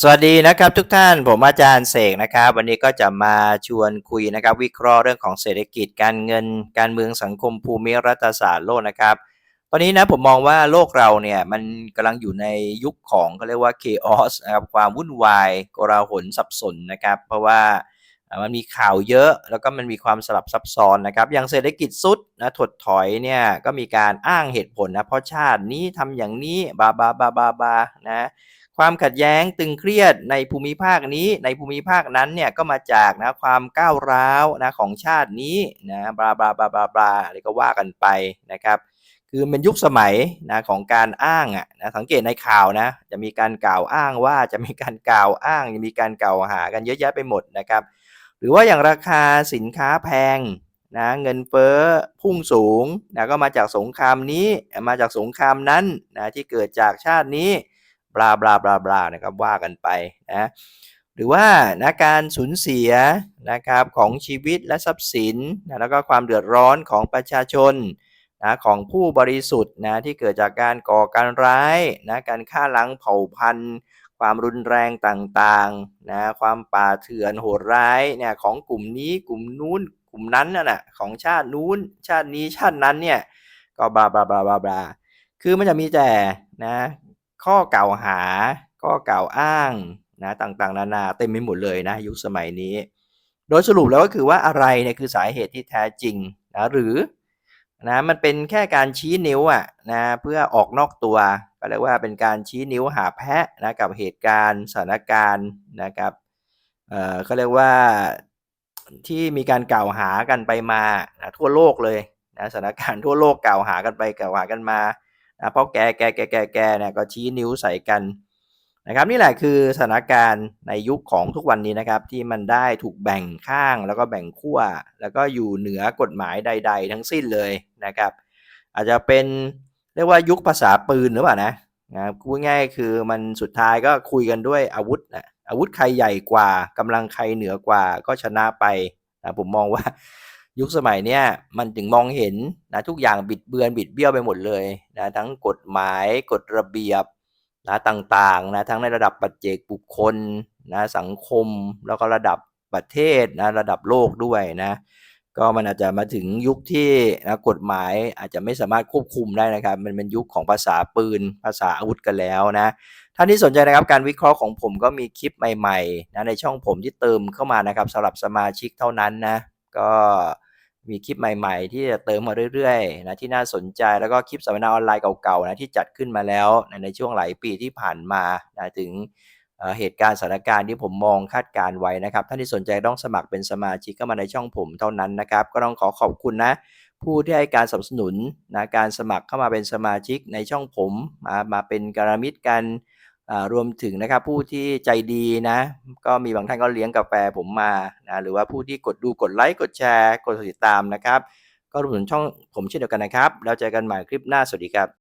สวัสดีนะครับทุกท่านผมอาจารย์เสกนะครับ วันนี้ก็จะมาชวนคุยนะครับ วิเคราะห์เรื่องของเศรษฐกิจการเงิน การเมืองสังคมภูมิรัฐศาสตร์โลกนะครับ ตอนนี้นะผมมองว่าโลกเราเนี่ยมันกำลังอยู่ในยุคของเขาเรียกว่า chaos นะครับความวุ่นวายกลาหลสับสนนะครับ เพราะว่ามันมีข่าวเยอะแล้วก็มันมีความสลับซับซ้อนนะครับ อย่างเศรษฐกิจสุดนะถดถอยเนี่ยก็มีการอ้างเหตุผลนะเพราะชาตินี้ทำอย่างนี้บาบาบาบาบานะ ความขัดแย้งตึงเครียดในภูมิภาคนี้ในภูมิภาคนั้นเนี่ยก็มาจากนะความก้าวร้าวนะของชาตินี้นะบลาบลาบลาบลาบลาอะไรก็ว่ากันไปนะครับคือเป็นยุคสมัยนะของการอ้างอะนะสังเกตในข่าวนะจะมีการกล่าวอ้างว่าจะมีการกล่าวอ้างจะมีการกล่าวหากันเยอะแยะไปหมดนะครับ หรือว่าอย่างราคาสินค้าแพงนะเงินเฟ้อพุ่งสูงนะก็มาจากสงครามนี้มาจากสงครามนั้นนะที่เกิดจากชาตินี้ บลาบลาบลาบลานะครับว่ากันไปนะหรือว่านะการสูญเสียนะครับของชีวิตและทรัพย์สินนะแล้วก็ความเดือดร้อนของประชาชนนะของผู้บริสุทธิ์นะที่เกิดจากการก่อการร้ายนะการฆ่าล้างเผ่าพันธุ์ ความรุนแรงต่างๆนะความป่าเถื่อนโหดร้ายเนี่ยของกลุ่มนี้กลุ่มนู้นกลุ่มนั้นน่ะนะของชาตินู้นชาตินี้ชาตินั้นเนี่ยก็บลาบลาบลาบลาบลาคือมันจะมีแต่นะ ข้อกล่าวหา ข้อกล่าวอ้างนะต่างๆ นานาเต็มไปหมดเลยนะยุคสมัยนี้ โดยสรุปแล้วก็คือว่าอะไรเนี่ยคือสาเหตุที่แท้จริงนะหรือนะมันเป็นแค่การชี้นิ้วอะนะเพื่อออกนอกตัวก็เรียกว่าเป็นการชี้นิ้วหาแพะนะกับเหตุการณ์สถานการณ์นะครับเอ่อเขาเรียกว่าที่มีการกล่าวหากันไปมานะทั่วโลกเลยนะสถานการณ์ทั่วโลกกล่าวหากันไปกล่าวหากันมา นะเพราะแกแกแกแกแกเนี่ยก็ชี้นิ้วใส่กันนะครับนี่แหละคือสถานการณ์ในยุคของทุกวันนี้นะครับ ที่มันได้ถูกแบ่งข้างแล้วก็แบ่งขั้วแล้วก็อยู่เหนือกฎหมายใด ๆ ทั้งสิ้นเลยนะครับ อาจจะเป็นเรียกว่ายุคภาษาปืนหรือเปล่านะนะพูดง่ายๆคือมันสุดท้ายก็คุยกันด้วยอาวุธนะอาวุธใครใหญ่กว่ากำลังใครเหนือกว่าก็ชนะไปนะผมมองว่า ยุคสมัยเนี้ยมันถึงมองเห็นนะทุกอย่างบิดเบือนบิดเบี้ยวไปหมดเลยนะทั้งกฎหมายกฎระเบียบนะต่างๆนะทั้งในระดับปัจเจกบุคคลนะสังคมแล้วก็ระดับประเทศนะระดับโลกด้วยนะก็มันอาจจะมาถึงยุคที่นะกฎหมายอาจจะไม่สามารถควบคุมได้นะครับ มันเป็นยุคของภาษาปืน ภาษาอาวุธกันแล้วนะท่านที่สนใจนะครับการวิเคราะห์ของผมก็มีคลิปใหม่ๆนะในช่องผมที่เติมเข้ามานะครับสำหรับสมาชิกเท่านั้นนะก็ มีคลิปใหม่ๆ ที่จะเติมมาเรื่อยๆนะที่น่าสนใจแล้วก็คลิปสัมมนาออนไลน์เก่าๆนะที่จัดขึ้นมาแล้วในในช่วงหลายปีที่ผ่านมานะถึงเหตุการณ์สถานการณ์ที่ผมมองคาดการณ์ไว้นะครับท่านที่สนใจต้องสมัครเป็นสมาชิกเข้ามาในช่องผมเท่านั้นนะครับ ก็ต้องขอขอบคุณนะ ผู้ที่ให้การสนับสนุนนะการสมัครเข้ามาเป็นสมาชิกในช่องผมมามาเป็นการมิตรกัน รวมถึงนะครับผู้ที่ใจดีนะ ก็มีบางท่านก็เลี้ยงกาแฟผมมานะหรือว่าผู้ที่กดดูกดไลค์กดแชร์ กดติดตามนะครับ ก็รวมถึงช่องผมเช่นเดียวกันนะครับ แล้วเจอกันใหม่คลิปหน้าสวัสดีครับ